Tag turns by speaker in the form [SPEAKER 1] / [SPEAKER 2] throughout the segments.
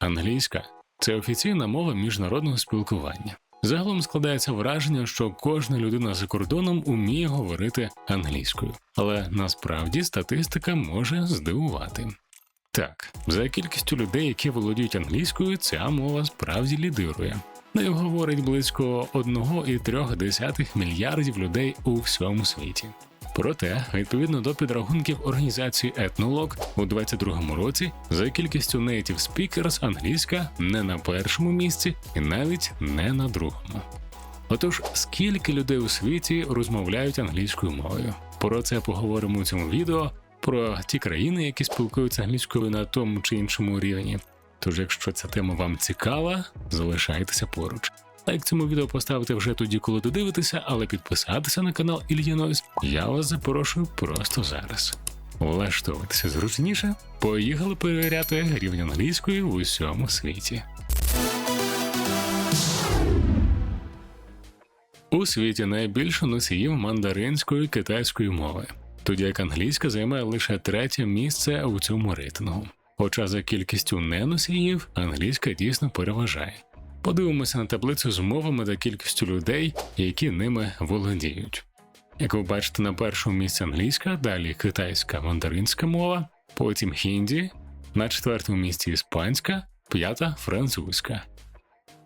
[SPEAKER 1] Англійська це офіційна мова міжнародного спілкування. Загалом складається враження, що кожна людина за кордоном уміє говорити англійською, але насправді статистика може здивувати. Так, за кількістю людей, які володіють англійською, ця мова справді лідирує. Нею говорить близько 1,3 мільярдів людей у всьому світі. Проте, відповідно до підрахунків організації Ethnologue, у 2022 році за кількістю native speakers англійська не на першому місці і навіть не на другому. Отож, скільки людей у світі розмовляють англійською мовою? Про це поговоримо у цьому відео, про ті країни, які спілкуються англійською на тому чи іншому рівні. Тож, якщо ця тема вам цікава, залишайтеся поруч. Лайк цьому відео поставити вже тоді, коли додивитеся, але підписатися на канал Ілья Нойз я вас запрошую просто зараз. Влаштовуватися зручніше, поїхали перевіряти рівень англійської в усьому світі. У світі найбільше носіїв мандаринської китайської мови, тоді як англійська займає лише третє місце у цьому рейтингу. Хоча за кількістю неносіїв англійська дійсно переважає. Подивимося на таблицю з мовами та кількістю людей, які ними володіють. Як ви бачите, на першому місці англійська, далі китайська мандаринська мова, потім хінді, на четвертому місці іспанська, п'ята французька.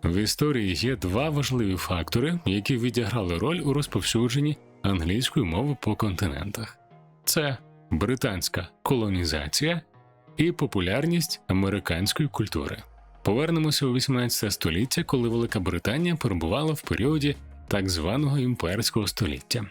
[SPEAKER 1] В історії є два важливі фактори, які відіграли роль у розповсюдженні англійської мови по континентах: це британська колонізація і популярність американської культури. Повернемося у 18 століття, коли Велика Британія перебувала в періоді так званого імперського століття.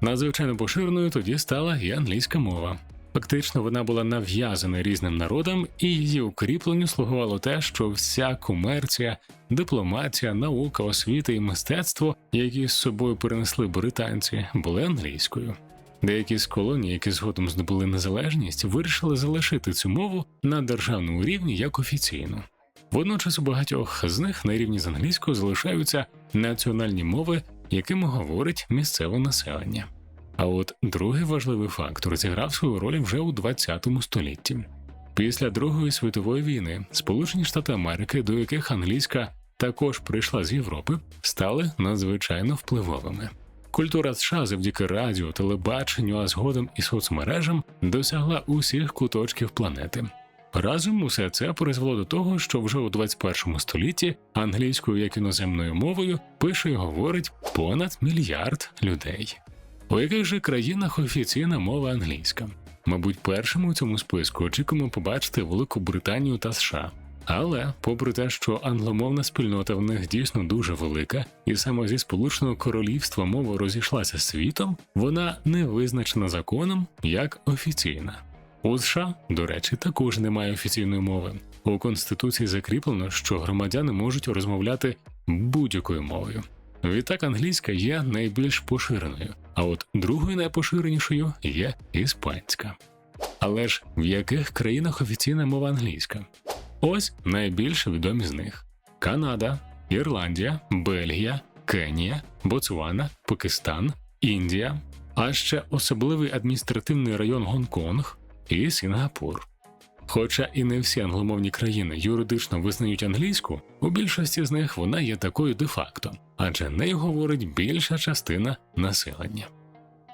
[SPEAKER 1] Надзвичайно поширеною тоді стала і англійська мова. Фактично, вона була нав'язана різним народам, і її укріпленню слугувало те, що вся комерція, дипломатія, наука, освіта і мистецтво, які з собою перенесли британці, були англійською. Деякі з колоній, які згодом здобули незалежність, вирішили залишити цю мову на державному рівні як офіційну. Водночас у багатьох з них на рівні з англійською залишаються національні мови, якими говорить місцеве населення. А от другий важливий фактор зіграв свою роль вже у 20 столітті. Після Другої світової війни Сполучені Штати Америки, до яких англійська також прийшла з Європи, стали надзвичайно впливовими. Культура США завдяки радіо, телебаченню, а згодом і соцмережам досягла усіх куточків планети. Разом усе це призвело до того, що вже у 21 столітті англійською як іноземною мовою пише і говорить понад мільярд людей. У яких же країнах офіційна мова англійська? Мабуть, першими у цьому списку очікуємо побачити Велику Британію та США. Але, попри те, що англомовна спільнота в них дійсно дуже велика, і саме зі Сполученого Королівства мова розійшлася світом, вона не визначена законом як офіційна. У США, до речі, також немає офіційної мови. У Конституції закріплено, що громадяни можуть розмовляти будь-якою мовою. Відтак англійська є найбільш поширеною, а от другою найпоширенішою є іспанська. Але ж в яких країнах офіційна мова англійська? Ось найбільш відомі з них: Канада, Ірландія, Бельгія, Кенія, Боцвана, Пакистан, Індія, а ще особливий адміністративний район Гонконг і Сінгапур. Хоча і не всі англомовні країни юридично визнають англійську, у більшості з них вона є такою де-факто, адже нею говорить більша частина населення.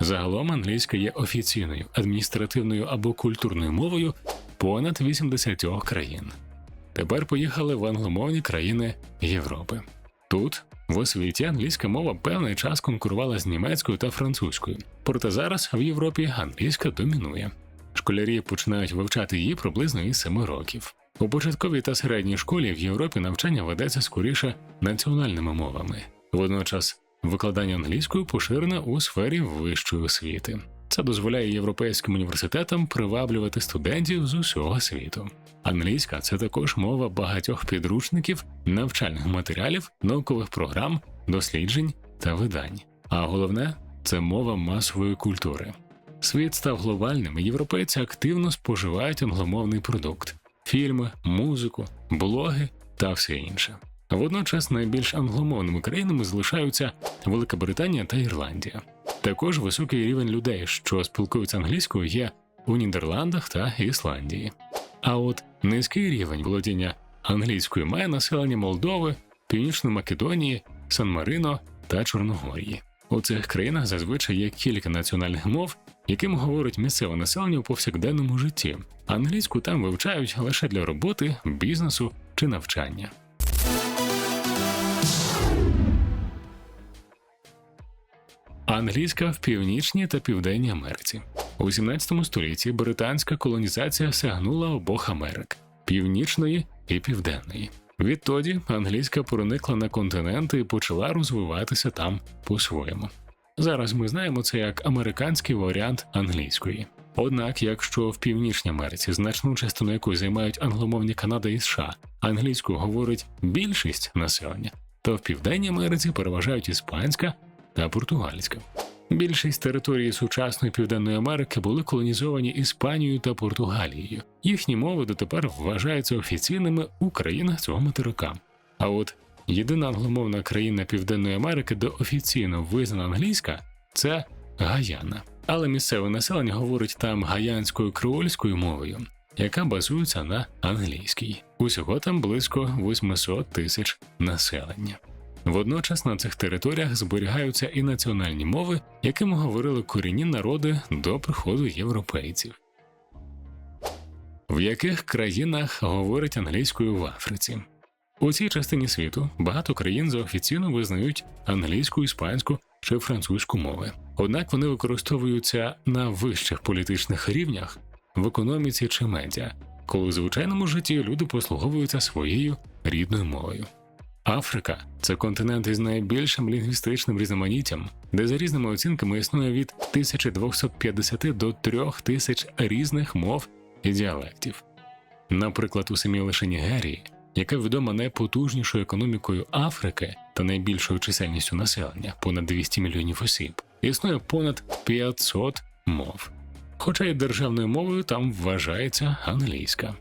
[SPEAKER 1] Загалом англійська є офіційною, адміністративною або культурною мовою понад 80 країн. Тепер поїхали в англомовні країни Європи. Тут в освіті англійська мова певний час конкурувала з німецькою та французькою, проте зараз в Європі англійська домінує. Школярі починають вивчати її приблизно із 7 років. У початковій та середній школі в Європі навчання ведеться скоріше національними мовами. Водночас викладання англійською поширене у сфері вищої освіти. Це дозволяє європейським університетам приваблювати студентів з усього світу. Англійська це також мова багатьох підручників, навчальних матеріалів, наукових програм, досліджень та видань. А головне це мова масової культури. Світ став глобальним, і європейці активно споживають англомовний продукт: фільми, музику, блоги та все інше. Водночас найбільш англомовними країнами залишаються Велика Британія та Ірландія. Також високий рівень людей, що спілкуються англійською, є у Нідерландах та Ісландії. А от низький рівень володіння Англійською має населення Молдови, Північної Македонії, Сан-Марино та Чорногорії. У цих країнах зазвичай є кілька національних мов, яким говорить місцеве населення у повсякденному житті. Англійську там вивчають лише для роботи, бізнесу чи навчання. Англійська в Північній та Південній Америці. У 17 столітті британська колонізація сягнула обох Америк північної і південної. Відтоді англійська проникла на континенти і почала розвиватися там по-своєму. Зараз ми знаємо це як американський варіант англійської. Однак, якщо в Північній Америці, значну частину якої займають англомовні Канада і США, англійською говорить більшість населення, то в Південній Америці переважають іспанська та португальська. Більшість території сучасної Південної Америки були колонізовані Іспанією та Португалією. Їхні мови дотепер вважаються офіційними у країнах цього материка. А от єдина англомовна країна Південної Америки, де офіційно визнана англійська, це Гаяна. Але місцеве населення говорить там гаянською креольською мовою, яка базується на англійській. Усього там близько 800 тисяч населення. Водночас на цих територіях зберігаються і національні мови, якими говорили корінні народи до приходу європейців. В яких країнах говорять англійською в Африці? У цій частині світу багато країн заофіційно визнають англійську, іспанську чи французьку мови. Однак вони використовуються на вищих політичних рівнях в економіці чи медіа, коли в звичайному житті люди послуговуються своєю рідною мовою. Африка це континент із найбільшим лінгвістичним різноманіттям, де за різними оцінками існує від 1250 до 3000 різних мов і діалектів. Наприклад, у самій лише Нігерії, яка відома найпотужнішою економікою Африки та найбільшою чисельністю населення понад 200 мільйонів осіб, існує понад 500 мов. Хоча й державною мовою там вважається англійська.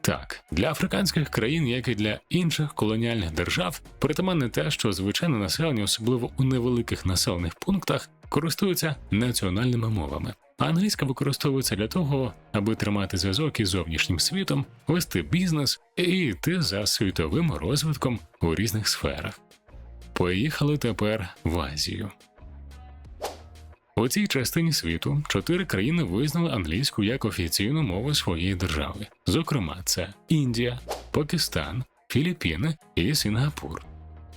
[SPEAKER 1] Так, для африканських країн, як і для інших колоніальних держав, притаманне те, що звичайне населення, особливо у невеликих населених пунктах, користуються національними мовами. Англійська використовується для того, аби тримати зв'язок із зовнішнім світом, вести бізнес і йти за світовим розвитком у різних сферах. Поїхали тепер в Азію. У цій частині світу чотири країни визнали англійську як офіційну мову своєї держави. Зокрема, це Індія, Пакистан, Філіппіни і Сінгапур.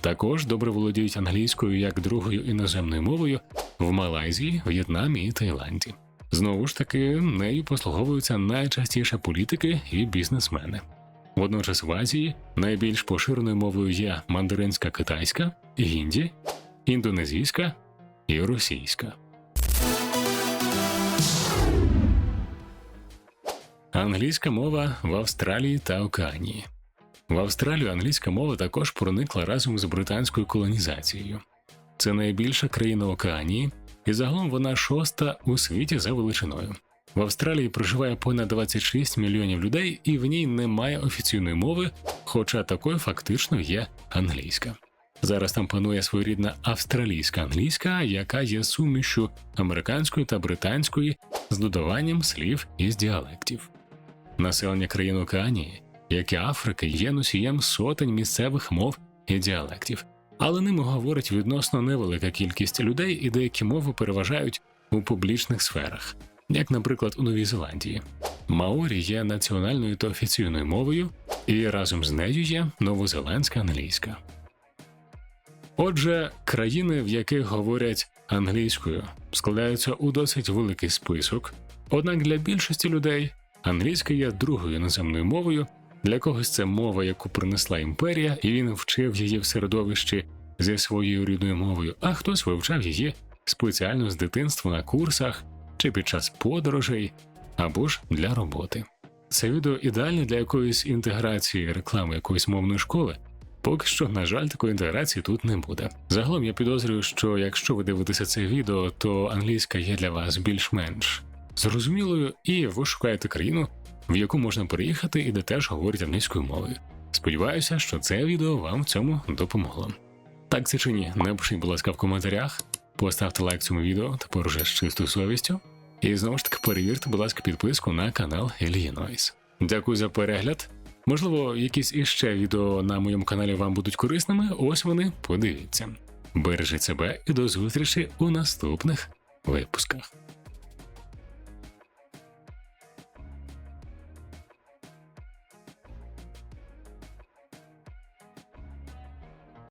[SPEAKER 1] Також добре володіють англійською як другою іноземною мовою в Малайзії, В'єтнамі і Таїланді. Знову ж таки, нею послуговуються найчастіше політики і бізнесмени. Водночас в Азії найбільш поширеною мовою є мандаринська китайська, гінді, індонезійська і російська. Англійська мова в Австралії та Океанії. В Австралію англійська мова також проникла разом з британською колонізацією. Це найбільша країна Океанії, і загалом вона шоста у світі за величиною. В Австралії проживає понад 26 мільйонів людей, і в ній немає офіційної мови, хоча такою фактично є англійська. Зараз там панує своєрідна австралійська англійська, яка є сумішю американської та британської з додаванням слів із діалектів. Населення країн Океанії, як і Африки, є носієм сотень місцевих мов і діалектів, але ними говорить відносно невелика кількість людей, і деякі мови переважають у публічних сферах, як, наприклад, у Новій Зеландії. Маорі є національною та офіційною мовою, і разом з нею є новозеландська англійська. Отже, країни, в яких говорять англійською, складаються у досить великий список, однак для більшості людей англійська є другою іноземною мовою, для когось це мова, яку принесла імперія, і він вчив її в середовищі зі своєю рідною мовою, а хтось вивчав її спеціально з дитинства на курсах чи під час подорожей або ж для роботи. Це відео ідеальне для якоїсь інтеграції реклами якоїсь мовної школи. Поки що, на жаль, такої інтеграції тут не буде. Загалом я підозрюю, що якщо ви дивитеся це відео, то англійська є для вас більш-менш зрозумілою, і ви шукаєте країну, в яку можна переїхати і де теж говорять англійською мовою. Сподіваюся, що це відео вам в цьому допомогло. Так це чи ні, напишіть, будь ласка, в коментарях, поставте лайк цьому відео тепер уже з чистою совістю. І знову ж таки перевірте, будь ласка, підписку на канал Ільї Дякую за перегляд. Можливо, якісь іще відео на моєму каналі вам будуть корисними. Ось вони, подивіться. Бережіть себе і до зустрічі у наступних випусках.